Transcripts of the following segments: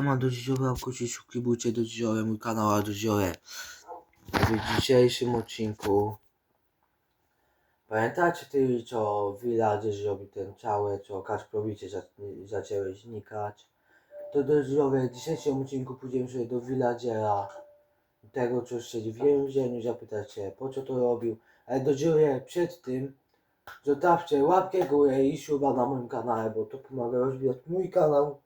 Siema do dzidziowe, obkucie subskrybujcie do dzidziowe mój kanał, a do dzidziowe. W dzisiejszym odcinku Pamiętacie ty, co w Villadzie zrobił ten cały, co Kacprowicie za, zaczęły znikać? To do dzidziowe, w dzisiejszym odcinku pójdziemy sobie do Villagera tego, co siedzi w więzieniu, zapytacie po co to robił. Ale do dzidziowe, przed tym zostawcie łapkę górę i suba na moim kanale, bo to pomaga rozwijać mój kanał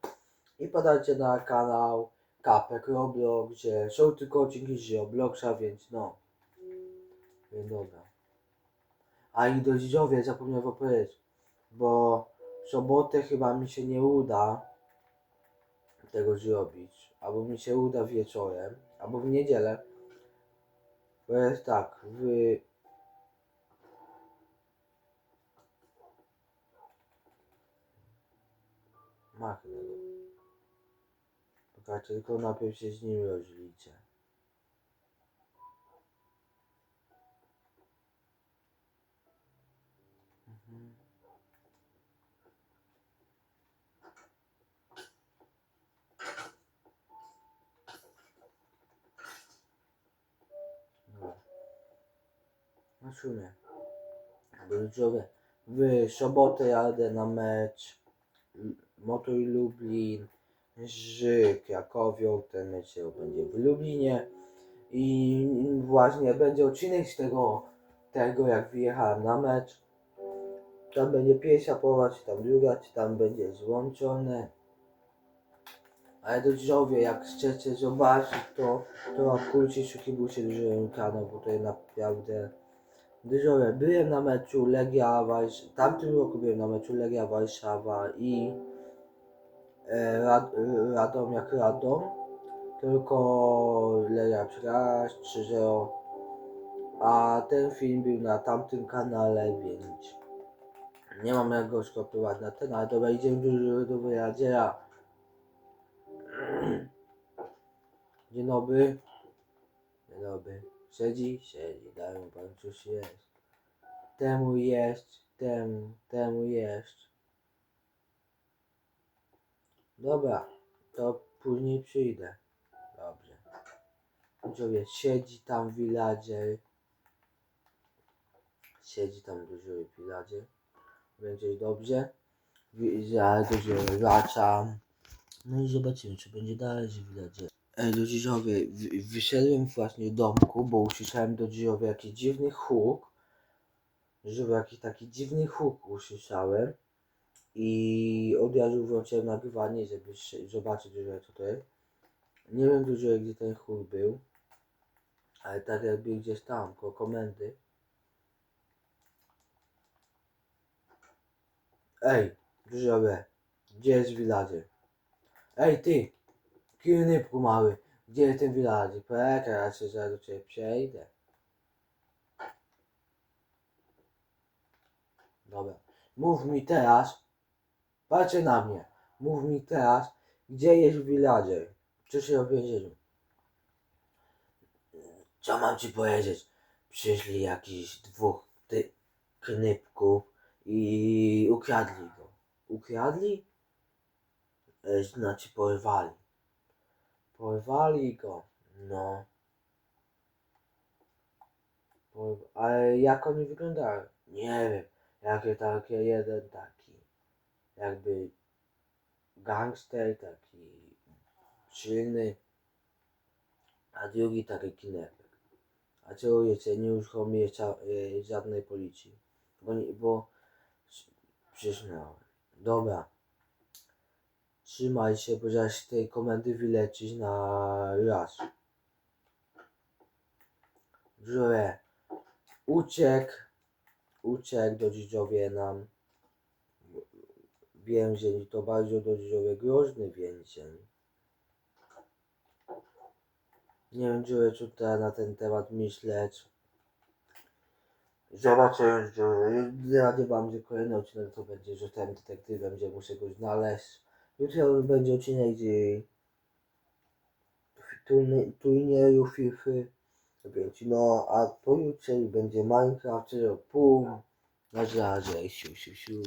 i podajcie na kanał Kapek Roblox, gdzie są tylko odcinki z Robloxa, więc no. Więc dobra. A i do dziedziowie zapomniałem wam powiedzieć, bo w sobotę chyba mi się nie uda tego zrobić, albo mi się uda wieczorem, albo w niedzielę. Bo jest tak, w Machnę. Czekajcie, tylko najpierw się z nim rozliczę. Mhm. Dobra. Na sumie. Widzowie, w sobotę jadę na mecz Motor Lublin Krakowią. Ten mecz będzie w Lublinie. I właśnie będzie odcinek z tego, tego jak wyjechałem na mecz. Tam będzie pierwsza połowa, czy tam druga, czy tam będzie złączone. Ale do widzowie, jak chcecie zobaczyć to, to kurczę, subskrybujcie dużo kanał, bo to jest naprawdę Dyżurę. Byłem na meczu Legia Warszawa, tamtym roku byłem na meczu Legia Warszawa i Rad, e, Radom jak Radom, tylko Legia przegrała 3-0, a ten film był na tamtym kanale, więc nie mam jak go skopiować na ten, ale dobra, idziemy do, do wyjadziera. Dzień dobry. Dzień dobry. Siedzi? Siedzi. Daj mu pan coś jest. Temu jest, temu, temu jest. Dobra, to później przyjdę. Dobrze. Widzowie, siedzi tam villager. Siedzi tam dużo villager. Będzie dobrze. Ja dużo wracam. No i zobaczymy, co będzie dalej z villager. Ej, wyszedłem właśnie z domku, bo usłyszałem do Dziżowie jakiś dziwny huk. Żeby jakiś taki dziwny huk usłyszałem. I od razu włączyłem nagrywanie, żeby zobaczyć, że co to jest. Nie wiem dużo gdzie ten huk był. Ale tak jakby gdzieś tam, koło komendy. Ej, Dziżowie, gdzie jest villager? Ej ty! Kilnypku mały, gdzie jest ten villager? Poczekaj, ja się zaraz do ciebie przejdę. Dobra. Mów mi teraz, patrzcie na mnie, mów mi teraz, gdzie jest villager? Co się o więzieniu? Co mam ci powiedzieć? Przyszli jakiś dwóch ty knypków i ukradli go. Ukradli? E, Znaczy porwali. Porwali go. No. Porw... Ale jak oni wyglądają? Nie wiem. Jakie takie jeden taki. Jakby gangster taki silny. A drugi taki kinepek. A czego jeszcze nie uruchomię e, żadnej policji. Bo, bo przyśmiałem. Dobra. Trzymaj się, bo zaraz tej komendy wylecisz na raz. Że uciekł, uciekł do dziedziоwie nam. Więzień, to bardzo do dziedziоwie groźny więzień. Nie wiem, czy teraz na ten temat myśleć. Zobaczę, że radę wam, że kolejny odcinek to będzie, że ten detektywem, gdzie muszę go znaleźć. Jutro będzie odcinek, gdzie turnie- turnieju FIFA, więc no, a pojutrze będzie Minecraft 0.5, na razie, siu, siu, siu.